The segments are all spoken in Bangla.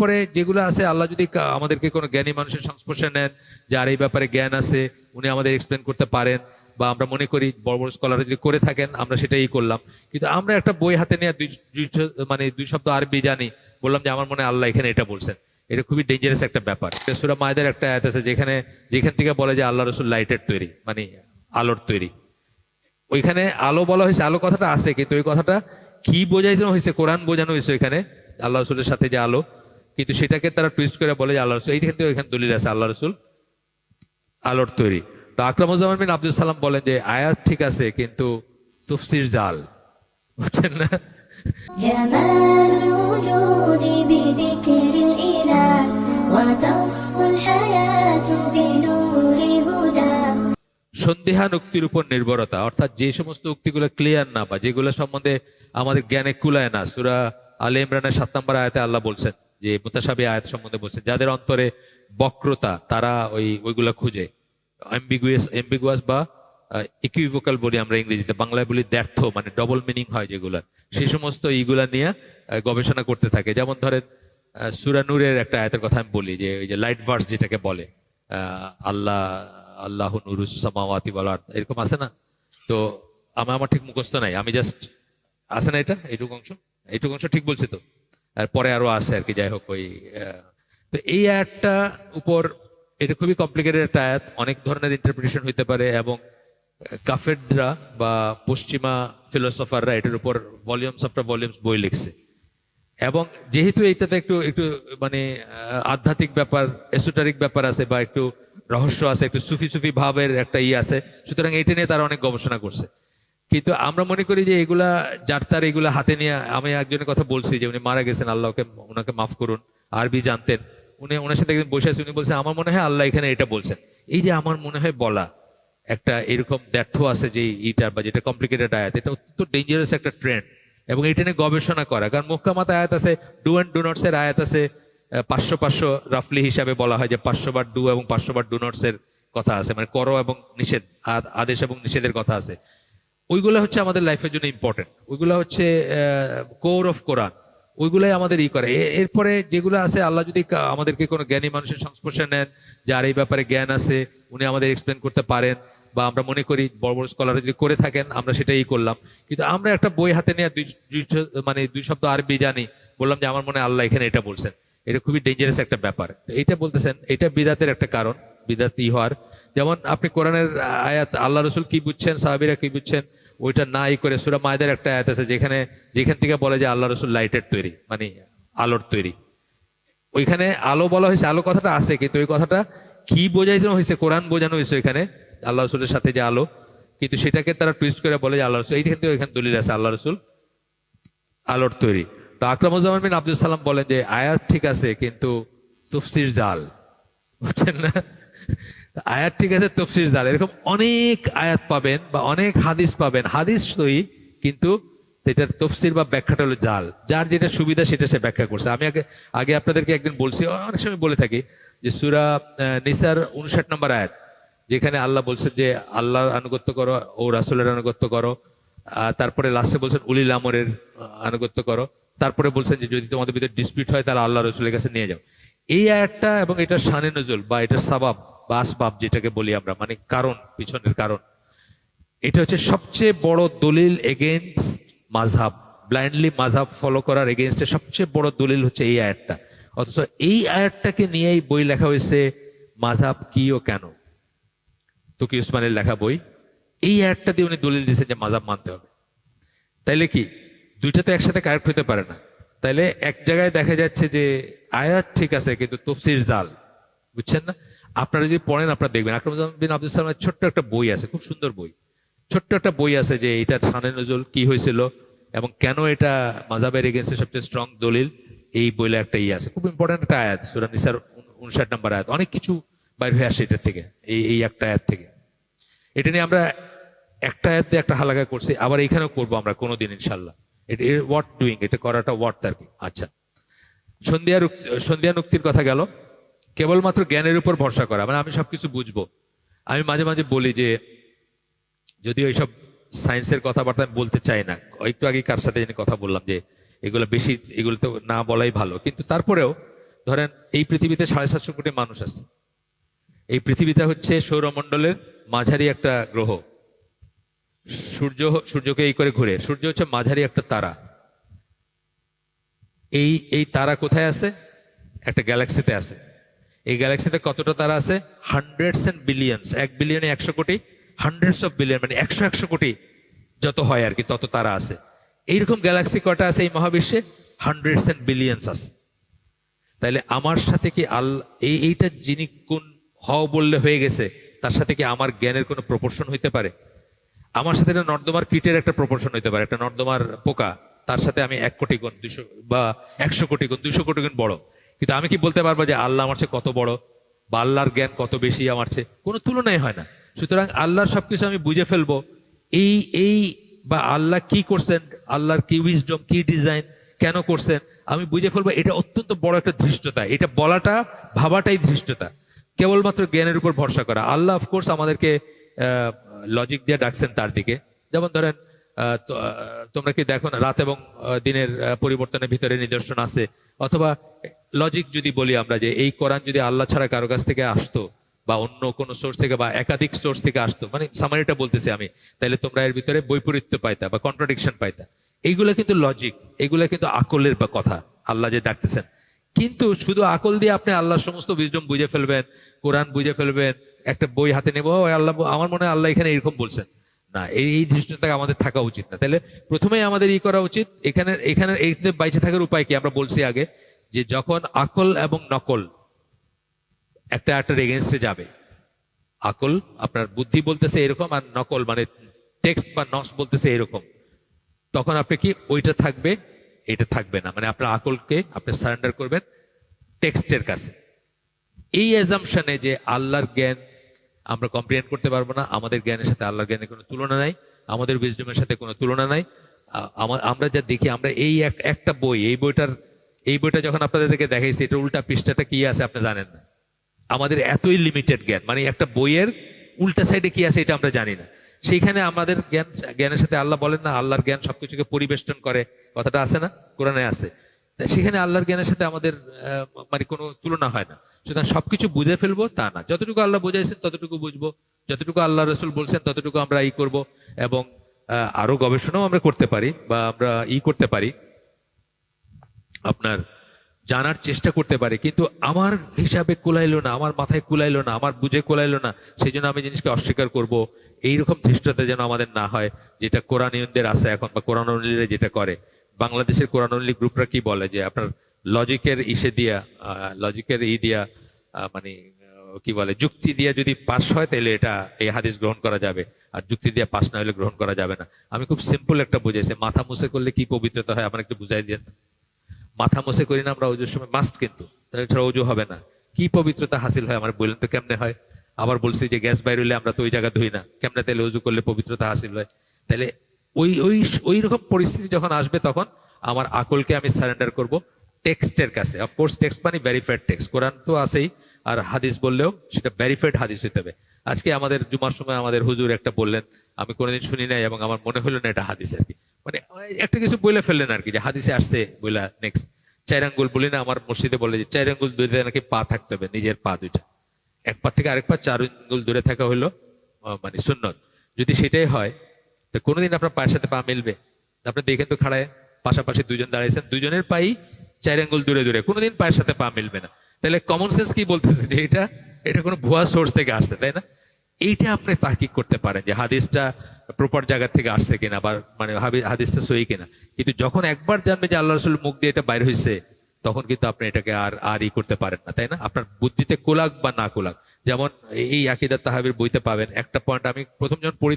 এরপরে যেগুলো আছে, আল্লাহ যদি আমাদেরকে কোনো জ্ঞানী মানুষের সংস্পর্শে নেন যার এই ব্যাপারে জ্ঞান আছে, উনি আমাদের এক্সপ্লেন করতে পারেন, বা আমরা মনে করি বড় বড় স্কলার যদি করে থাকেন, আমরা সেটাই করলাম। কিন্তু আমরা একটা বই হাতে নিয়ে দুই মানে দুই শব্দ আরবি জানি, বললাম যে, আমার মনে আল্লাহ এখানে এটা বলছেন। এটা খুবই ডেঞ্জারাস একটা ব্যাপার। সুরা মায়েদের একটা আয়াত আছে, যেখানে, যেখান থেকে বলে যে, আল্লাহ রসুল লাইটের তৈরি মানে আলোর তৈরি। ওইখানে আলো বলা হয়েছে, আলো কথাটা আছে, কিন্তু ওই কথাটা কি বোঝাইনো হয়েছে, কোরআন বোঝানো হয়েছে ওইখানে, আল্লাহ রসুলের সাথে যে আলো। কিন্তু সেটাকে তারা টুইস্ট করে বলে যে আল্লাহ রসুল এইখান থেকে ওইখানে দলিল আছে আল্লাহ রসুল আলোর তৈরি তো আকরামুজ্জামান বিন আব্দুল সালাম বলেন যে আয়াত ঠিক আছে কিন্তু তফসির জাল বুঝছেন না جمال الوجود بذكر الإله وتصفو الحياة بنور هدى সন্দেহান উক্তির উপর নির্ভরতা অর্থাৎ যে সমস্ত উক্তিগুলো ক্লিয়ার না বা যেগুলো সম্বন্ধে আমাদের জ্ঞানে কুলায় না সুরা আলে ইমরানের সাত নম্বর আয়াতে আল্লাহ বলছেন যে মুতাসাবি আয়াত সম্বন্ধে বলছেন যাদের অন্তরে বক্রতা তারা ওই ওইগুলা খুঁজে। এম্বিগুয়াস এম্বিগুয়াস বা ইকুইভোকাল বলি আমরা ইংরেজিতে বাংলায় বলি দ্ব্যর্থ মানে ডবল মিনিং হয় যেগুলা। সেই সমস্ত ইগুলা নিয়ে গবেষণা করতে থাকে। যেমন ধরেন আহ, সুরা নূরের একটা আয়াতের কথা আমি বলি যে ওই যে লাইট ভার্স যেটাকে বলে আল্লাহ আল্লাহ নুরুস সামাওয়াতি বলার এরকম আছে না? তো আমার আমার ঠিক মুখস্থ নাই। আমি জাস্ট আছে না এটা? এইটুকু অংশ? এইটুকু অংশ ঠিক বলছি তো? আর পরে আরও আছে আর কি, যাই হোক ওই তো এই আয়াতটা উপর, এটা খুবই কমপ্লিকেটেড একটা আয়াত, অনেক ধরনের ইন্টারপ্রিটেশন হইতে পারে এবং কাফেররা বা পশ্চিমা ফিলোসফাররা এটার উপর ভলিউমস আফটার ভলিউমস বই লিখছে। এবং যেহেতু এইটাতে একটু একটু মানে আধ্যাত্মিক ব্যাপার এসোটারিক ব্যাপার আছে বা একটু রহস্য আছে, একটু সুফি সুফি ভাবের একটা ই আছে, সুতরাং এটা নিয়ে তারা অনেক গবেষণা করছে। কিন্তু আমরা মনে করি যে এগুলা যার তার এগুলা হাতে নিয়ে আমি একজনের কথা বলছি যে উনি মারা গেছেন, আল্লাহকে, ওনাকে মাফ করুন, আরবি জানতেন। উনি ওনার সাথে একদিন বসে আছে উনি বলছেন আমার মনে হয় আল্লাহ এখানে এটা বলছেন। এই যে আমার মনে হয় বলা, একটা এরকম ব্যর্থ আছে যে ইটার বা যেটা কমপ্লিকেটেড আয়াত, এটা অত্যন্ত ডেঞ্জারাস একটা ট্রেন্ড এবং এটা নিয়ে গবেষণা করা। কারণ মুক্কামাত আয়াত আছে ডু অ্যান্ড ডু নটস এর আয়াত আছে পাঁচশো পাঁচশো রাফলি হিসাবে বলা হয় যে পাঁচশো বার ডু এবং পাঁচশো বার ডু নটস এর কথা আছে মানে করো এবং নিষেধ আদেশ এবং নিষেধের কথা আছে। ওইগুলো হচ্ছে আমাদের লাইফের জন্য ইম্পর্টেন্ট ওইগুলো হচ্ছে কোর অফ কোরআন ওইগুলাই আমাদের ই করে। এরপরে যেগুলো আছে, আল্লাহ যদি আমাদেরকে কোনো জ্ঞানী মানুষের সংস্পর্শে নেন, যার এই ব্যাপারে জ্ঞান আছে, উনি আমাদের এক্সপ্লেন করতে পারেন, বা আমরা মনে করি বড় বড় স্কলার যদি করে থাকেন, আমরা সেটাই করলাম। কিন্তু আমরা একটা বই হাতে নিয়ে দুই মানে দুই শব্দ আরবি জানি, বললাম যে আমার মনে আল্লাহ এখানে এটা বলছেন। এটা খুবই ডেঞ্জারাস একটা ব্যাপার। তো এইটা বলতেছেন, এটা বিদাতের একটা কারণ, বিদাত ই হওয়ার। যেমন আপনি কোরআনের আয়াত, আল্লাহ রসুল কি বুঝছেন, সাহাবিরা কি বুঝছেন ওইটা নাই করে সুরা মায়েদের একটা আয়াত আছে যেখানে, যেখান থেকে বলে যে আল্লাহ রসুল লাইটের তৈরি মানে আলোর তৈরি। ওইখানে আলো বলা হয়েছে, আলো কথাটা আছে, কিন্তু ওই কথাটা কি বোঝাইনো হয়েছে, কোরআন বোঝানো হয়েছে ওইখানে, আল্লাহ রসুলের সাথে যে আলো। কিন্তু সেটাকে তারা টুইস্ট করে বলে যে আল্লাহ রসুল এইখান থেকে ওইখানে দলিল আছে, আল্লাহ রসুল আলোর তৈরি। তো আকরামুজ্জামান বিন আব্দুল সালাম বলেন যে, আয়াত ঠিক আছে, কিন্তু তফসির জাল, বুঝছেন না? আয়াত ঠিক আছে, তফসির জাল। এরকম অনেক আয়াত পাবেন বা অনেক হাদিস পাবেন। হাদিস সই কিন্তু সেটার তফসির বা ব্যাখ্যাটা হলো জাল। যার যেটা সুবিধা, সেটা সে ব্যাখ্যা করছে। আমি আগে আগে আপনাদেরকে একদিন বলছি, অনেক সময় বলে থাকি যে সুরা নিসার উনষাট নম্বর আয়াত, যেখানে আল্লাহ বলছেন যে, আল্লাহর আনুগত্য করো, ও রাসুলের আনুগত্য করো তারপরে লাস্টে বলছেন, উলিল আমরের আনুগত্য করো। তারপরে বলছেন যে, যদি তোমাদের ভিতরে ডিসপিউট হয়, তাহলে আল্লাহ রসুলের কাছে নিয়ে যাও। এই আয়াতটা এবং এটা শানে নজল বা এটার সাবাব বা আসবাব যেটাকে বলি আমরা মানে কারণ, পিছনের কারণ। এটা হচ্ছে সবচেয়ে বড় দলিল এগেনস্ট মাঝহাব ব্লাইন্ডলি মাঝহাব ফলো করার এগেনস্টে সবচেয়ে বড় দলিল হচ্ছে এই আয়াতটা। অথচ এই আয়াতটাকে নিয়েই বই লেখা হয়েছে মাঝহাব কি ও কেন? তুকি উসমানের লেখা বই। এই আয়াতটা দিয়ে উনি দলিল দিয়েছেন যে মাঝহাব মানতে হবে। তাইলে কি? দুইটা তো একসাথে কারেক্ট হতে পারে না। তাইলে এক জায়গায় দেখা যাচ্ছে যে আয়াত ঠিক আছে, কিন্তু তফসির জাল। বুঝছেন না? আপনারা যদি পড়েন, আপনারা দেখবেন। আকরম বিন আব্দুল সালামের ছোট্ট একটা বই আছে, খুব সুন্দর বই। ছোট্ট একটা বই আছে যে এটা থানে নজরুল কি হয়েছিল এবং কেন এটা মাজাবের এগেন্সে সবচেয়ে স্ট্রং দলিল। এই বইলে একটা ই আছে, খুব ইম্পর্টেন্ট একটা আয়াত, সুরা নিসার উনষাট নম্বর আয়াত। অনেক কিছু বাইর হয়ে আসে এটা থেকে, এই এই একটা আয়াত থেকে। এটা নিয়ে আমরা একটা আয়াতে একটা হালাকা করছি, আবার এখানেও করব আমরা কোনোদিন, ইনশাল্লাহ। এটা ওয়াট ডুইং এটা করাটা ওয়াট আর কি। আচ্ছা। সন্ধ্যা সন্ধ্যা নুক্তির কথা গেল। কেবলমাত্র জ্ঞানের উপর ভরসা করা। মানে আমি সবকিছু বুঝব। আমি মাঝে মাঝে বলি যে, যদিও এইসব সায়েন্সের কথাবার্তা আমি বলতে চাই না, একটু আগে কার সাথে জানি কথা বললাম যে, এগুলো বেশি, এগুলো তো না বলাই ভালো। কিন্তু তারপরেও, ধরেন এই পৃথিবীতে সাড়ে সাতশো কোটি মানুষ আছে। এই পৃথিবীটা হচ্ছে সৌরমণ্ডলের মাঝারি একটা গ্রহ। সূর্য, সূর্যকে এই করে ঘুরে। সূর্য হচ্ছে মাঝারি একটা তারা। এই এই তারা কোথায় আছে? একটা গ্যালাক্সিতে আছে। এই গ্যালাক্সিতে কতটা তারা আছে? হান্ড্রেডস অ্যান্ড বিলিয়নস এক বিলিয়নে একশো কোটি হান্ড্রেডস অফ বিলিয়ন মানে একশো একশো কোটি যত হয় আর কি, তত তারা আছে। এইরকম গ্যালাক্সি কটা আছে এই মহাবিশ্বে? হান্ড্রেডস অ্যান্ড বিলিয়নস আছে। তাইলে আমার সাথে কি আল, এই, এইটা যিনি কোন হও বললে হয়ে গেছে, তার সাথে কি আমার জ্ঞানের কোনো প্রপোর্শন হইতে পারে? আমার সাথে একটা নর্দমার কীটের একটা প্রপোর্শন হইতে পারে, একটা নর্দমার পোকা, তার সাথে আমি এক কোটি গুণ দুশো বা একশো কোটি গুণ, দুশো কোটি গুণ বড়। কিন্তু আমি কি বলতে পারব যে আল্লাহ আমার চেয়ে কত বড়? বা আল্লাহর জ্ঞান কত বেশি আমার চেয়ে? কোনো তুলনাই হয় না। সুতরাং আল্লাহর সবকিছু আমি বুঝে ফেলব। এই এই, বা আল্লাহ কি করছেন? আল্লাহর কি উইজডম কি ডিজাইন কেন করছেন? আমি বুঝে ফেলব এটা অত্যন্ত বড় একটা ধৃষ্টতা। এটা বলাটা, ভাবাটাই ধৃষ্টতা। কেবলমাত্র জ্ঞানের উপর ভরসা করা। আল্লাহ অফকোর্স আমাদেরকে লজিক দিয়ে ডাকছেন তার দিকে। যেমন ধরেন তোমরা কি দেখো না, রাত এবং দিনের পরিবর্তনের ভিতরে নিদর্শন আছে। অথবা লজিক যদি বলি আমরা যে এই কোরআন যদি আল্লাহ ছাড়া কারও কাছ থেকে আসতো বা অন্য কোনো সোর্স থেকে বা একাধিক সোর্স থেকে আসতো মানে সামারিটা বলতেছি আমি তাহলে তোমরা এর ভিতরে বৈপরীত্য পাইতা বা কন্ট্রাডিকশন পাইতা। এইগুলো কিন্তু লজিক এগুলো কিন্তু আকলের বা কথা, আল্লাহ যে ডাকতেছেন। কিন্তু শুধু আকল দিয়ে আপনি আল্লাহর সমস্ত বিজডম বুঝে ফেলবেন কোরআন বুঝে ফেলবেন, একটা বই হাতে নেব আল্লাহ, আমার মনে হয় আল্লাহ এখানে এরকম বলছেন। না, এই এই দৃষ্টিটা আমাদের থাকা উচিত না। তাহলে প্রথমেই আমাদের ই করা উচিত এখানে এখানে এই বাইচে থাকার উপায় কি? আমরা বলছি আগে যে যখন আকল এবং নকল একটা একটা এগেনস্টে যাবে, আকল আপনার বুদ্ধি বলতেছে এরকম আর নকল মানে টেক্সট বা নস বলতেছে এরকম, তখন আপনি কি ওইটা থাকবে, এটা থাকবে না। মানে আপনার আকলকে আপনি সারেন্ডার করবেন টেক্সটের কাছে। এই অ্যাজামশনে যে আল্লাহর জ্ঞান আমরা কম্প্রিহেন্ড করতে পারব না, আমাদের জ্ঞানের সাথে আল্লাহর জ্ঞানের কোনো তুলনা নাই, আমাদের বিজডমের সাথে কোনো তুলনা নাই আমরা যা দেখি, আমরা এই এক- একটা বই, এই বইটার এই বইটা যখন আপনাদেরকে দেখাইছি, এটা উল্টা পৃষ্ঠাটা কি আছে আপনি জানেন না। আমাদের এতই লিমিটেড জ্ঞান মানে একটা বইয়ের উল্টা সাইডে কি আছে এটা আমরা জানি না। সেইখানে আমাদের জ্ঞান, জ্ঞানের সাথে আল্লাহ বলেন না, আল্লাহর জ্ঞান সবকিছুকে পরিবেষ্টন করে, কথাটা আছে না? কোরআনে আছে। সেখানে আল্লাহর জ্ঞানের সাথে আমাদের মানে কোনো তুলনা হয় না। সুতরাং সবকিছু বুঝে ফেলব তা না। যতটুকু আল্লাহ বুঝাইছেন, ততটুকু বুঝব। যতটুকু আল্লাহ রসুল বলছেন, ততটুকু আমরা ই করব এবং আরও গবেষণাও আমরা করতে পারি বা আমরা ই করতে পারি। আপনার জানার চেষ্টা করতে পারে, কিন্তু আমার হিসাবে কুলাইলো না, আমার মাথায় কুলাইলো না, আমার বুঝে কুলাইলো না সেই জন্য আমি জিনিসকে অস্বীকার করব। এইরকম ধৃষ্টতা যেন আমাদের না হয়, যেটা কোরআনীয়দের আছে এখন বা কোরআন যেটা করে। বাংলাদেশের কোরআন অনুযায়ী গ্রুপরা কি বলে যে আপনার লজিকের ইসে দিয়া লজিকের ই দিয়া মানে কি বলে, যুক্তি দিয়ে যদি পাস হয় তাহলে এটা, এই হাদিস গ্রহণ করা যাবে। আর যুক্তি দিয়ে পাস না হলে গ্রহণ করা যাবে না। আমি খুব সিম্পল একটা বুঝেছি মাথা মুছে করলে কি পবিত্রতা হয়? আমার একটু বুঝাই দিয়ে মাথা মুছে করি না আমরা অজুর সময় মাস্ট কিন্তু। তাহলে ছাড়া অজু হবে না। কি পবিত্রতা হাসিল হয় আমার বললেন তো কেমনে হয়? আবার বলছি যে গ্যাস বাইর হইলে আমরা তো ওই জায়গা ধুই না। কেমনে তাহলে অজু করলে পবিত্রতা হাসিল হয়? তাহলে ওই ওই ওই রকম পরিস্থিতি যখন আসবে তখন আমার আকলকে আমি সারেন্ডার করব টেক্সটের কাছে। অফকোর্স টেক্সট মানে ভেরিফাইড টেক্সট কোরআন তো আছেই, আর হাদিস বললেও সেটা ভেরিফাইড হাদিস হইতে হবে। আজকে আমাদের জুমার সময় আমাদের হুজুর একটা বললেন, আমি কোনোদিন শুনি নাই এবং আমার মনে হলো না এটা হাদিস আর কি। মানে একটা কিছু বলে ফেললেন আর কি যে হাদিসে আসছে বইলা নেক্সট চার আঙ্গুল বলি না, আমার মসজিদে বলে যে চার আঙ্গুল দূরে নাকি পা থাকতে হবে, নিজের পা দুইটা। এক পা থেকে আরেক পা চার আঙ্গুল দূরে থাকা হলো মানে সুন্নত। যদি সেটাই হয়, তো কোনোদিন আপনার পায়ের সাথে পা মিলবে? আপনি দেখেন তো খাড়ায় পাশাপাশি দুজন দাঁড়িয়েছেন দুজনের পাই চার দূরে দূরে, কোনোদিন পায়ের সাথে পা মিলবে না। তাহলে কমন সেন্স কি বলতেছে যে এটা? এটা কোনো ভুয়া সোর্স থেকে আসছে, তাই না? এইটা আপনি তাহকিক করতে পারেন যে হাদিসটা প্রপার জায়গা থেকে আসছে কিনা বা মানে হাদিসটা সই কিনা। কিন্তু যখন একবার জানবে যে আল্লাহ রসুল মুখ দিয়ে এটা বাইর হয়েছে তখন কিন্তু আপনি এটাকে আর আর ই করতে পারেন না, তাই না? আপনার বুদ্ধিতে কোলাক বা না কোলাক। যেমন এই আকিদা তাহাবির বইতে পাবেন, একটা পয়েন্ট আমি প্রথম যখন পড়ি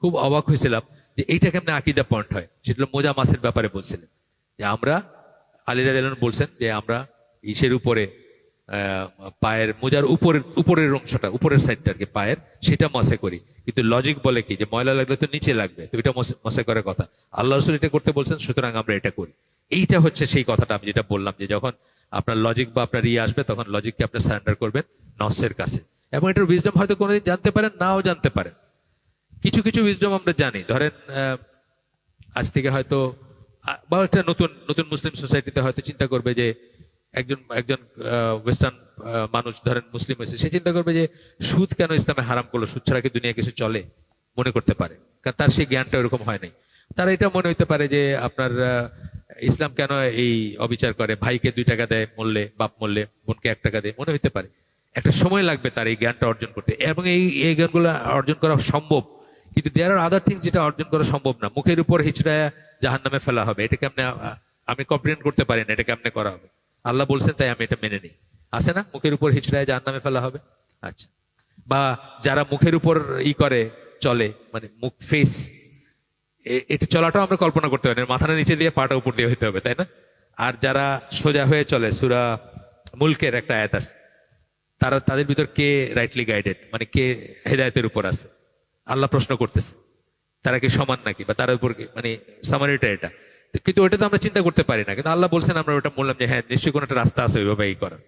খুব অবাক হয়েছিলাম যে এইটা কেমন আকিদা পয়েন্ট হয়? সেটা মোজা মাসের ব্যাপারে বলছিলেন। যে আমরা দেলন বলছেন যে আমরা ইসের উপরে পায়ের মোজার উপরের উপরের অংশটা, উপরের সাইডটা আর কি পায়ের, সেটা মশে করি। কিন্তু লজিক বলে কি? যে ময়লা লাগলে তো নিচে লাগবে, তো এটা মশে- করার কথা। আল্লাহ রসুল এটা করতে বলছেন, সুতরাং আমরা এটা করি। এইটা হচ্ছে সেই কথাটা আমি যেটা বললাম, যে যখন আপনার লজিক বা আপনার ইয়ে আসবে, তখন লজিককে আপনি সারেন্ডার করবেন নসের কাছে। এবং এটার উইজডম হয়তো কোনোদিন জানতে পারেন, নাও জানতে পারেন। কিছু কিছু উইজডম আমরা জানি। ধরেন আজ থেকে হয়তো বা একটা নতুন নতুন মুসলিম সোসাইটিতে হয়তো চিন্তা করবে যে একজন একজন ওয়েস্টার্ন মানুষ, ধরেন মুসলিম হয়েছে, সে চিন্তা করবে যে সুদ কেন ইসলামে হারাম করল? সুদ ছাড়া কি দুনিয়া কিছু চলে? মনে করতে পারে। কারণ তার সেই জ্ঞানটা ওরকম হয় নাই। তারা এটা মনে হইতে পারে যে আপনার ইসলাম কেন এই অবিচার করে? ভাইকে দুই টাকা দেয় মূল্যে বাপ মূল্যে বোনকে এক টাকা দেয়, মনে হইতে পারে। একটা সময় লাগবে তার এই জ্ঞানটা অর্জন করতে। এবং এই এই জ্ঞানগুলো অর্জন করা সম্ভব। কিন্তু দেয়ার আর আদার থিংস যেটা অর্জন করা সম্ভব না। মুখের উপর হিচড়ায় জাহান নামে ফেলা হবে। এটা কেমনে আ- আমি কমপ্লেন করতে পারি না। এটা কেমনে করা হবে? আল্লাহ বলছেন, তাই আমি এটা মেনে নিই। আছে না? মুখের উপর হিচড়ায় যার নামে ফেলা হবে? আচ্ছা। বা যারা মুখের উপর ই করে, চলে মানে মুখ ফেস এটা চলাটাও আমরা কল্পনা করতে পারি। মাথাটা নিচে দিয়ে, পাটা উপর দিয়ে হইতে হবে, তাই না? আর যারা সোজা হয়ে চলে, সুরা মুলকের একটা আয়াত আছে। তারা, তাদের ভিতর কে রাইটলি গাইডেড মানে কে হেদায়তের উপর আছে? আল্লাহ প্রশ্ন করতেছে, তারা কি সমান নাকি? বা তার উপর মানে সামারিটা এটা। কিন্তু ওটা তো আমরা চিন্তা করতে পারি না। কিন্তু আল্লাহ বলছেন আমরা ওটা বললাম যে হ্যাঁ নিশ্চয়ই কোনো একটা রাস্তা আছে ওইভাবে এই করার